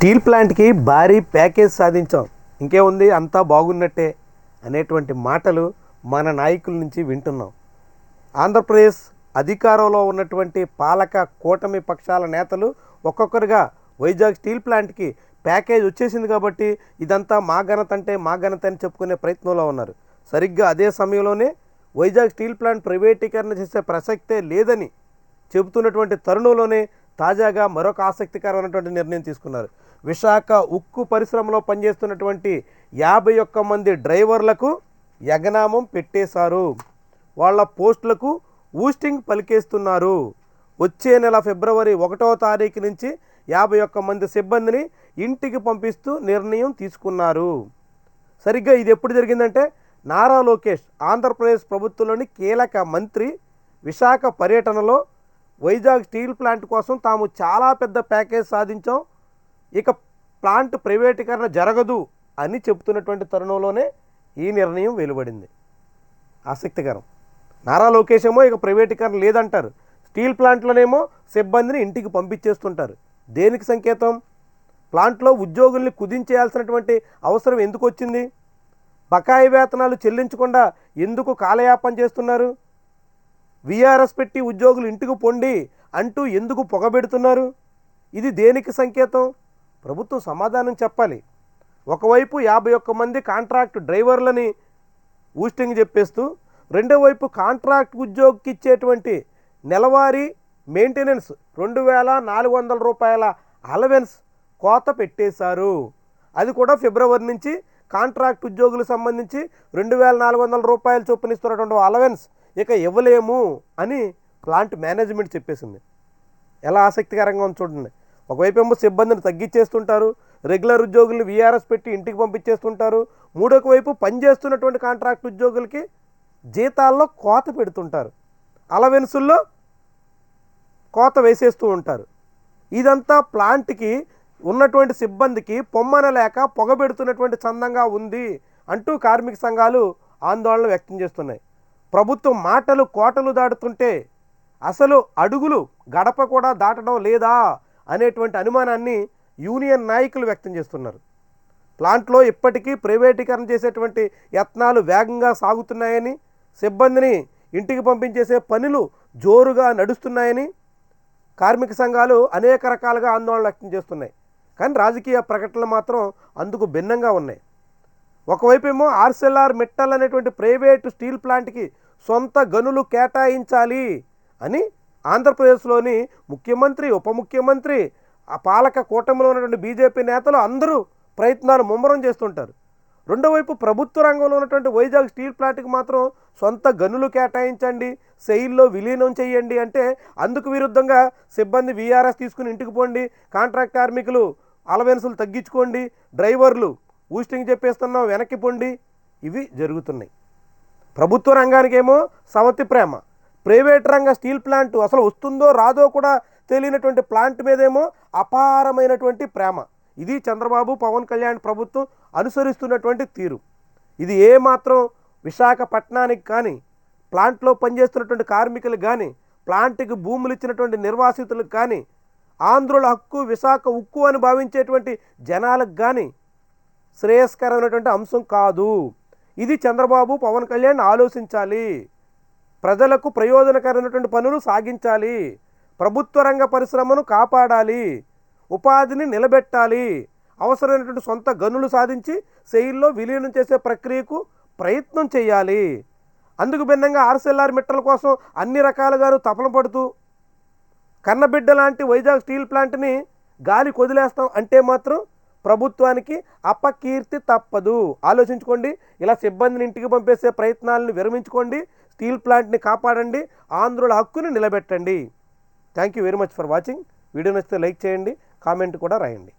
Steel ప్లాంట్కి భారీ package సాధించాం. ఇంకేముంది? అంతా బాగున్నట్టే అనేటువంటి మాటలు మన నాయకుల నుంచి వింటున్నాం. ఆంధ్రప్రదేశ్ అధికారంలో ఉన్నటువంటి పాలక కూటమి పక్షాల నేతలు ఒక్కొక్కరుగా వైజాగ్ స్టీల్ ప్లాంట్కి ప్యాకేజ్ వచ్చేసింది కాబట్టి ఇదంతా మా ఘనత అంటే మా ఘనత అని చెప్పుకునే ప్రయత్నంలో ఉన్నారు. సరిగ్గా అదే సమయంలోనే వైజాగ్ స్టీల్ ప్లాంట్ ప్రైవేటీకరణ చేసే ప్రసక్తే లేదని చెబుతున్నటువంటి తరుణంలోనే తాజాగా మరొక ఆసక్తికరమైనటువంటి నిర్ణయం తీసుకున్నారు. విశాఖ ఉక్కు పరిశ్రమలో పనిచేస్తున్నటువంటి యాభై ఒక్క మంది డ్రైవర్లకు యగనామం పెట్టేశారు. వాళ్ళ పోస్టులకు ఊస్టింగ్ పలికేస్తున్నారు. వచ్చే నెల ఫిబ్రవరి ఒకటో తారీఖు నుంచి యాభై ఒక్క మంది సిబ్బందిని ఇంటికి పంపిస్తూ నిర్ణయం తీసుకున్నారు. సరిగ్గా ఇది ఎప్పుడు జరిగిందంటే నారా లోకేష్ ఆంధ్రప్రదేశ్ ప్రభుత్వంలోని కీలక మంత్రి విశాఖ పర్యటనలో వైజాగ్ స్టీల్ ప్లాంట్ కోసం తాము చాలా పెద్ద ప్యాకేజ్ సాధించాం. ఇక ప్లాంట్ ప్రైవేటీకరణ జరగదు అని చెబుతున్నటువంటి తరుణంలోనే ఈ నిర్ణయం వెలువడింది. ఆసక్తికరం. నారా లోకేష్ ఏమో ఇక ప్రైవేటీకరణ లేదంటారు. స్టీల్ ప్లాంట్లోనేమో సిబ్బందిని ఇంటికి పంపించేస్తుంటారు. దేనికి సంకేతం? ప్లాంట్లో ఉద్యోగుల్ని కుదించేయాల్సినటువంటి అవసరం ఎందుకు వచ్చింది బకాయి వేతనాలు చెల్లించకుండా ఎందుకు కాలయాపన చేస్తున్నారు? వీఆర్ఎస్ పెట్టి ఉద్యోగులు ఇంటికి పొండి అంటూ ఎందుకు పొగబెడుతున్నారు? ఇది దేనికి సంకేతం? ప్రభుత్వం సమాధానం చెప్పాలి. ఒకవైపు యాభై ఒక్క మంది కాంట్రాక్ట్ డ్రైవర్లని ఊస్టింగ్ చెప్పేస్తూ రెండో వైపు కాంట్రాక్ట్ ఉద్యోగికి ఇచ్చేటువంటి నెలవారీ మెయింటెనెన్స్ రెండు వేల నాలుగు వందల రూపాయల అలవెన్స్ కోత పెట్టేశారు. అది కూడా ఫిబ్రవరి నుంచి కాంట్రాక్ట్ ఉద్యోగులకు సంబంధించి రెండు వేల నాలుగు వందల రూపాయలు చొప్పున ఇస్తున్నటువంటి అలవెన్స్ ఇక ఇవ్వలేము అని ప్లాంట్ మేనేజ్మెంట్ చెప్పేసింది. ఎలా ఆసక్తికరంగా ఉంది చూడండి. ఒకవైపు ఏమో సిబ్బందిని తగ్గించేస్తుంటారు రెగ్యులర్ ఉద్యోగులు వీఆర్ఎస్ పెట్టి ఇంటికి పంపించేస్తుంటారు మూడొక వైపు పనిచేస్తున్నటువంటి కాంట్రాక్ట్ ఉద్యోగులకి జీతాల్లో కోత పెడుతుంటారు. అలవెన్సుల్లో కోత వేసేస్తూ ఉంటారు. ఇదంతా ప్లాంట్కి ఉన్నటువంటి సిబ్బందికి పొమ్మన లేక పొగబెడుతున్నటువంటి చందంగా ఉంది అంటూ కార్మిక సంఘాలు ఆందోళన వ్యక్తం చేస్తున్నాయి. ప్రభుత్వం మాటలు కోటలు దాటుతుంటే అసలు అడుగులు గడప కూడా దాటడం లేదా అనేటువంటి అనుమానాన్ని యూనియన్ నాయకులు వ్యక్తం చేస్తున్నారు. ప్లాంట్లో ఇప్పటికీ ప్రైవేటీకరణ చేసేటువంటి యత్నాలు వేగంగా సాగుతున్నాయని సిబ్బందిని ఇంటికి పంపించేసే పనులు జోరుగా నడుస్తున్నాయని కార్మిక సంఘాలు అనేక రకాలుగా ఆందోళన వ్యక్తం చేస్తున్నాయి. కానీ రాజకీయ ప్రకటనలు మాత్రం అందుకు భిన్నంగా ఉన్నాయి. ఒకవైపు ఏమో ఆర్సెల్ఆర్ మిట్టల్ అనేటువంటి ప్రైవేటు స్టీల్ ప్లాంట్కి సొంత గనులు కేటాయించాలి అని ఆంధ్రప్రదేశ్లోని ముఖ్యమంత్రి ఉప ముఖ్యమంత్రి ఆ పాలక కూటమిలో ఉన్నటువంటి బీజేపీ నేతలు అందరూ ప్రయత్నాలు ముమ్మరం చేస్తుంటారు. రెండో వైపు ప్రభుత్వ రంగంలో ఉన్నటువంటి వైజాగ్ స్టీల్ ప్లాంట్కి మాత్రం సొంత గనులు కేటాయించండి సెయిల్లో విలీనం చేయండి అంటే అందుకు విరుద్ధంగా సిబ్బంది వీఆర్ఎస్ తీసుకుని ఇంటికి పోండి కాంట్రాక్ట్ కార్మికులు అలవెన్సులు తగ్గించుకోండి డ్రైవర్లు ఊస్టింగ్ చెప్పేస్తున్నాం వెనక్కి పొండి. ఇవి జరుగుతున్నాయి. ప్రభుత్వ రంగానికేమో సవతి ప్రేమ. ప్రైవేట్ రంగ స్టీల్ ప్లాంట్ అసలు వస్తుందో రాదో కూడా తెలియనటువంటి ప్లాంట్ మీదేమో అపారమైనటువంటి ప్రేమ. ఇది చంద్రబాబు పవన్ కళ్యాణ్ ప్రభుత్వం అనుసరిస్తున్నటువంటి తీరు. ఇది ఏ మాత్రం విశాఖపట్నానికి కానీ ప్లాంట్లో పనిచేస్తున్నటువంటి కార్మికులకు కానీ ప్లాంట్కి భూములు ఇచ్చినటువంటి నిర్వాసితులకు కానీ ఆంధ్రుల హక్కు విశాఖ ఉక్కు అని భావించేటువంటి జనాలకు కానీ శ్రేయస్కరమైనటువంటి అంశం కాదు. ఇది చంద్రబాబు పవన్ కళ్యాణ్ ఆలోచించాలి. ప్రజలకు ప్రయోజనకరమైనటువంటి పనులు సాగించాలి. ప్రభుత్వ రంగ పరిశ్రమను కాపాడాలి. ఉపాధిని నిలబెట్టాలి. అవసరమైనటువంటి సొంత గనులు సాధించి సెయిల్లో విలీనం చేసే ప్రక్రియకు ప్రయత్నం చేయాలి. అందుకు భిన్నంగా ఆర్సెల్ఆర్ మిట్టల కోసం అన్ని రకాలుగాను తపన పడుతూ కన్నబిడ్డ లాంటి వైజాగ్ స్టీల్ ప్లాంట్ని గాలి కొదిలేస్తాం అంటే మాత్రం ప్రభుత్వానికి అపకీర్తి తప్పదు. ఆలోచించుకోండి. ఇలా సిబ్బందిని ఇంటికి పంపేసే ప్రయత్నాలను విరమించుకోండి. స్టీల్ ప్లాంట్ని కాపాడండి. ఆంధ్రుల హక్కుని నిలబెట్టండి. Thank you very much for watching. Video నచ్చితే లైక్ చేయండి. కామెంట్ కూడా రాయండి.